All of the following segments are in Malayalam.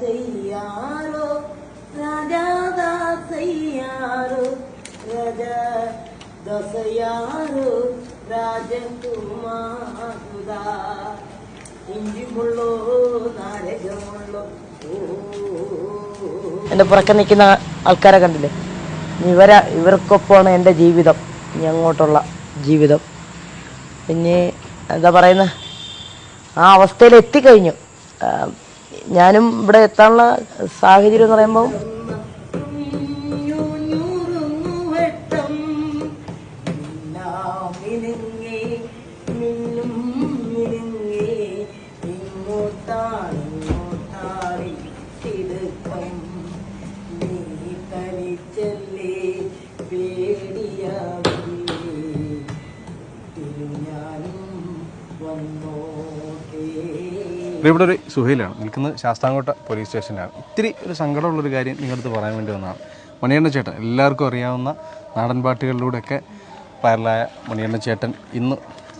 ദാസയ്യാരോ രാജാദാസയ്യാരോ രാജ ദസയാരോ രാജകുമാരുത. ഇഞ്ചിമുള്ളോ നാരകമുള്ളോ? എന്റെ പുറക്കെ നിൽക്കുന്ന ആൾക്കാരെ കണ്ടില്ലേ? ഇവരെ ഇവർക്കൊപ്പമാണ് എന്റെ ജീവിതം. ഇനി അങ്ങോട്ടുള്ള ജീവിതം. പിന്നെ എന്താ പറയുന്നത് ആ അവസ്ഥയിൽ എത്തിക്കഴിഞ്ഞു. ഞാനും ഇവിടെ എത്താനുള്ള സാഹചര്യം എന്ന് പറയുമ്പോൾ ഇവിടെ ഒരു സുഹൈലാണ്. നിൽക്കുന്നത് ശാസ്താംകോട്ട പോലീസ് സ്റ്റേഷനിലാണ്. ഇത്തിരി ഒരു സങ്കടമുള്ളൊരു കാര്യം നിങ്ങളടുത്ത് പറയാൻ വേണ്ടി വന്നതാണ്. മണിയണ്ണ ചേട്ടൻ എല്ലാവർക്കും അറിയാവുന്ന നാടൻ പാട്ടുകളിലൂടെയൊക്കെ വൈറലായ മണിയണ്ണ ചേട്ടൻ ഇന്ന്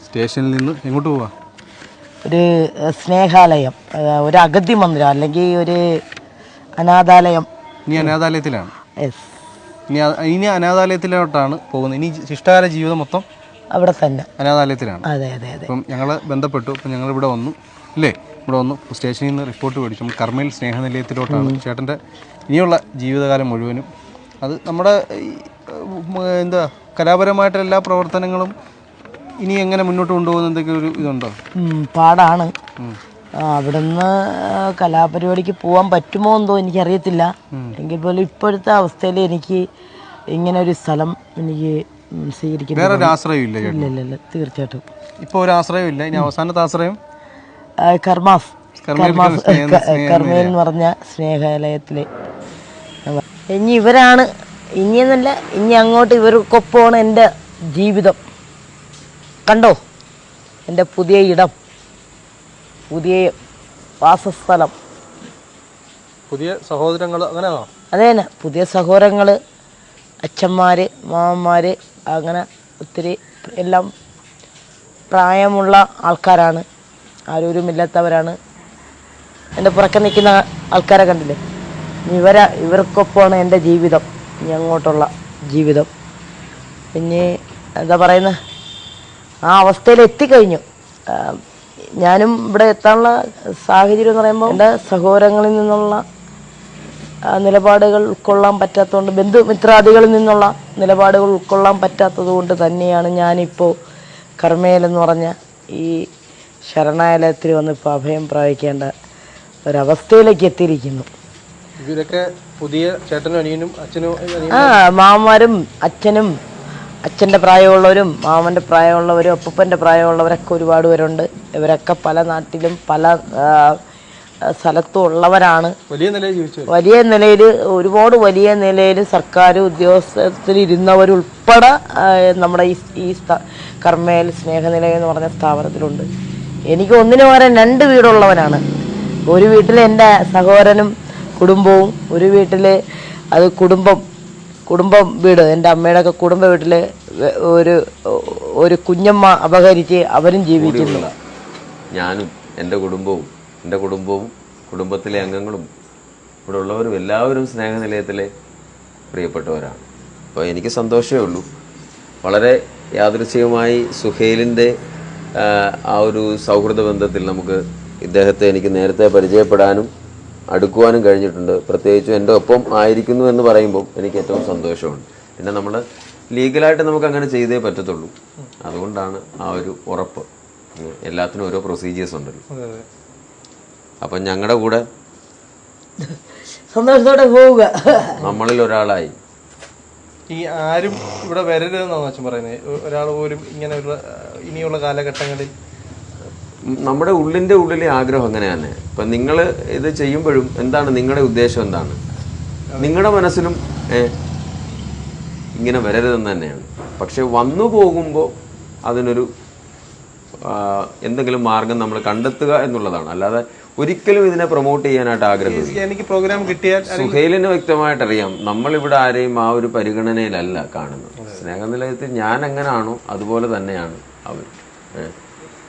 സ്റ്റേഷനിൽ നിന്ന് എങ്ങോട്ട് പോവാ? ഒരു സ്നേഹാലയം ഒരു അഗതി മന്ദിരം അല്ലെങ്കിൽ ഒരു അനാഥാലയം. ഇനി അനാഥാലയത്തിലാണ്. യെസ് ഇനി ഇനി അനാഥാലയത്തിലോട്ടാണ് പോകുന്നത്. ഇനി ശിഷ്ടകാല ജീവിതം മൊത്തം അവിടെ തന്നെ. അനാഥാലയത്തിലാണ്. അതെ അതെ അതെ. അപ്പം ഞങ്ങൾ ബന്ധപ്പെട്ടു. അപ്പം ഞങ്ങൾ ഇവിടെ വന്നു. ഇല്ലേ ഇവിടെ വന്നു. സ്റ്റേഷനിൽ നിന്ന് റിപ്പോർട്ട് മേടിച്ചു. നമ്മൾ കർമ്മയിൽ സ്നേഹനിലയത്തിലോട്ടാണ്. ചേട്ടന്റെ ഇനിയുള്ള ജീവിതകാലം മുഴുവനും. അത് നമ്മുടെ എന്താ കലാപരമായിട്ട് എല്ലാ പ്രവർത്തനങ്ങളും ഇനി എങ്ങനെ മുന്നോട്ട് കൊണ്ടുപോകുന്ന എന്തെങ്കിലും ഒരു ഇതുണ്ടോ? പാടാണ്. അവിടുന്ന് കലാപരിപാടിക്ക് പോകാൻ പറ്റുമോ എന്തോ എനിക്കറിയത്തില്ല. എങ്കിൽ പോലും ഇപ്പോഴത്തെ അവസ്ഥയിൽ എനിക്ക് ഇങ്ങനെ ഒരു സ്ഥലം എനിക്ക് ഉം, സ്വീകരിക്കുന്നു വേറെ ഒരു ആശ്രയം ഇല്ല ഇല്ല ഇല്ല ഇല്ല. തീർച്ചയായിട്ടും. ഇപ്പോൾ ഒരു ആശ്രയം ഇല്ല ഇനി അവസാനത്തെ ആശ്രയം? കർമാസ്. കർമാസ് കർമ്മയിൽ എന്ന് പറഞ്ഞ സ്നേഹാലയത്തിലെ. ഇനി ഇവരാണ് ഇനിയെന്നല്ല ഇനി അങ്ങോട്ട് ഇവർക്കൊപ്പമാണ് എന്റെ ജീവിതം. കണ്ടോ? എന്റെ പുതിയ ഇടം. പുതിയ വാസസ്ഥലം. പുതിയ സഹോദരങ്ങൾ അങ്ങനെയാണോ? അതെ തന്നെ പുതിയ സഹോദരങ്ങൾ അച്ഛന്മാർ മാമന്മാർ അങ്ങനെ ഒത്തിരി എല്ലാം പ്രായമുള്ള ആൾക്കാരാണ്. ആരോരുമില്ലാത്തവരാണ്. എന്റെ പുറക്കെ നിൽക്കുന്ന ആൾക്കാരെ കണ്ടില്ലേ? ഇവരാ ഇവർക്കൊപ്പമാണ് എന്റെ ജീവിതം. ഇനി അങ്ങോട്ടുള്ള ജീവിതം. പിന്നെ എന്താ പറയുന്നത് ആ അവസ്ഥയിൽ എത്തിക്കഴിഞ്ഞു. ഞാനും ഇവിടെ എത്താനുള്ള സാഹചര്യം എന്ന് പറയുമ്പോൾ എന്റെ സഹോദരങ്ങളിൽ നിന്നുള്ള നിലപാടുകൾ ഉൾക്കൊള്ളാൻ പറ്റാത്തതുകൊണ്ട് ബന്ധുമിത്രാദികളിൽ നിന്നുള്ള നിലപാടുകൾ ഉൾക്കൊള്ളാൻ പറ്റാത്തത് കൊണ്ട് തന്നെയാണ് ഞാനിപ്പോൾ കർമ്മേലെന്ന് പറഞ്ഞ ഈ ശരണാലയത്തിൽ വന്ന് ഇപ്പോൾ അഭയം പ്രാപിക്കേണ്ട ഒരവസ്ഥയിലേക്ക് എത്തിയിരിക്കുന്നു. ഇവരൊക്കെ പുതിയ ചേട്ടനും അനിയനും അച്ഛനും ആ മാമന്മാരും അച്ഛനും അച്ഛന്റെ പ്രായമുള്ളവരും മാമന്റെ പ്രായമുള്ളവരും അപ്പൂപ്പന്റെ പ്രായമുള്ളവരൊക്കെ ഒരുപാട് പേരുണ്ട്. ഇവരൊക്കെ പല നാട്ടിലും പല സ്ഥലത്തും ഉള്ളവരാണ്. വലിയ നിലയിൽ വലിയ നിലയിൽ ഒരുപാട് വലിയ നിലയിൽ സർക്കാർ ഉദ്യോഗസ്ഥത്തിൽ ഇരുന്നവരുൾപ്പെടെ നമ്മുടെ ഈ ഈ കർമ്മയിൽ സ്നേഹനിലയം എന്ന് പറഞ്ഞ സ്ഥാപനത്തിലുണ്ട്. എനിക്ക് ഒന്നിനു പകരം രണ്ട് വീടുള്ളവനാണ് ഒരു വീട്ടിൽ എന്റെ സഹോദരനും കുടുംബവും ഒരു വീട്ടിൽ അത് കുടുംബം കുടുംബം വീട്. എന്റെ അമ്മയുടെ ഒക്കെ കുടുംബ വീട്ടിൽ ഒരു ഒരു കുഞ്ഞമ്മ അപഹരിച്ച് അവരും ജീവിക്കുന്നു. ഞാനും എന്റെ കുടുംബവും എന്റെ കുടുംബവും കുടുംബത്തിലെ അംഗങ്ങളും ഇവിടെ ഉള്ളവരും എല്ലാവരും സ്നേഹനിലയത്തിലെ പ്രിയപ്പെട്ടവരാണ്. അപ്പോൾ എനിക്ക് സന്തോഷമേ ഉള്ളൂ. വളരെ യാദൃച്ഛികമായി സുഹേലിന്റെ ആ, ഒരു സൗഹൃദ ബന്ധത്തിൽ നമുക്ക് ഇദ്ദേഹത്തെ എനിക്ക് നേരത്തെ പരിചയപ്പെടാനും അടുക്കുവാനും കഴിഞ്ഞിട്ടുണ്ട്. പ്രത്യേകിച്ചും എന്റെ ഒപ്പം ആയിരിക്കുന്നു എന്ന് പറയുമ്പോൾ എനിക്ക് ഏറ്റവും സന്തോഷമുണ്ട്. പിന്നെ നമ്മൾ ലീഗലായിട്ട് നമുക്ക് അങ്ങനെ ചെയ്തേ പറ്റത്തുള്ളൂ. അതുകൊണ്ടാണ് ആ ഒരു ഉറപ്പ്. എല്ലാത്തിനും ഓരോ പ്രൊസീജിയേഴ്സ് ഉണ്ടല്ലോ. അപ്പം ഞങ്ങളുടെ കൂടെ സന്തോഷത്തോടെ പോവുക. നമ്മളിൽ ഒരാളായി. ഈ ആരും ഇവിടെ വരരുതെന്നാണ് അച്ഛൻ പറയുന്നത്. ഒരാൾ പോലും ഇങ്ങനെ ഉള്ള ഇനിയുള്ള കാലഘട്ടങ്ങളിൽ നമ്മുടെ ഉള്ളിന്റെ ഉള്ളിലെ ആഗ്രഹം അങ്ങനെയാണ്. ഇപ്പം നിങ്ങൾ ഇത് ചെയ്യുമ്പോഴും എന്താണ് നിങ്ങളുടെ ഉദ്ദേശം എന്താണ്? നിങ്ങളുടെ മനസ്സിലും ഇങ്ങനെ വരരുതെന്ന് തന്നെയാണ്. പക്ഷെ വന്നു പോകുമ്പോൾ അതിനൊരു എന്തെങ്കിലും മാർഗം നമ്മൾ കണ്ടെത്തുക എന്നുള്ളതാണ്. അല്ലാതെ ഒരിക്കലും ഇതിനെ പ്രൊമോട്ട് ചെയ്യാനായിട്ട് ആഗ്രഹം എനിക്ക് പ്രോഗ്രാം കിട്ടിയാൽ സുഹൈലിന് വ്യക്തമായിട്ട് അറിയാം നമ്മൾ ഇവിടെ ആരെയും ആ ഒരു പരിഗണനയിലല്ല കാണുന്നത്. സ്നേഹനിലയത്തിൽ ഞാൻ എങ്ങനെയാണോ അതുപോലെ തന്നെയാണ് അവർ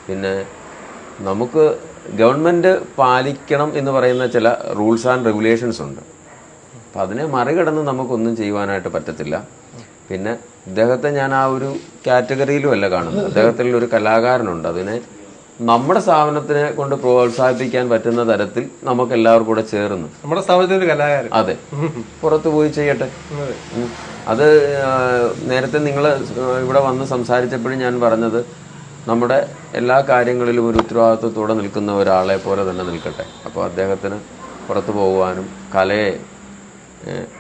പിന്നെ നമുക്ക് ഗവൺമെന്റ് പാലിക്കണം എന്ന് പറയുന്ന ചില റൂൾസ് ആൻഡ് റെഗുലേഷൻസ് ഉണ്ട്. അപ്പം അതിനെ മറികടന്ന് നമുക്കൊന്നും ചെയ്യുവാനായിട്ട് പറ്റത്തില്ല. പിന്നെ ഇദ്ദേഹത്തെ ഞാൻ ആ ഒരു കാറ്റഗറിയിലും അല്ല കാണുന്നത്. അദ്ദേഹത്തിൽ ഒരു കലാകാരനുണ്ട്. അതിനെ നമ്മുടെ സ്ഥാപനത്തിനെ കൊണ്ട് പ്രോത്സാഹിപ്പിക്കാൻ പറ്റുന്ന തരത്തിൽ നമുക്ക് എല്ലാവർക്കും കൂടെ ചേർന്ന്. നമ്മുടെ സ്ഥാപനത്തിന്റെ കലാകാരം കലാകാരൻ. അതെ. പുറത്തു പോയി ചെയ്യട്ടെ. അത്. നേരത്തെ നിങ്ങൾ ഇവിടെ വന്ന് സംസാരിച്ചപ്പോഴും ഞാൻ പറഞ്ഞത് നമ്മുടെ എല്ലാ കാര്യങ്ങളിലും ഒരു ഉത്തരവാദിത്വത്തോടെ നിൽക്കുന്ന ഒരാളെ പോലെ തന്നെ നിൽക്കട്ടെ. അപ്പോൾ അദ്ദേഹത്തിന് പുറത്തു പോകുവാനും കലയെ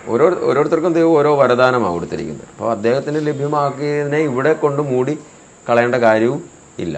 ഓരോ ഓരോരുത്തർക്കും ദൈവം ഓരോ വരദാനമാണ് കൊടുത്തിരിക്കുന്നത്. അപ്പോൾ അദ്ദേഹത്തിന് ലഭ്യമാക്കിയതിനെ ഇവിടെ കൊണ്ട് മൂടി കളയേണ്ട കാര്യവും ഇല്ല.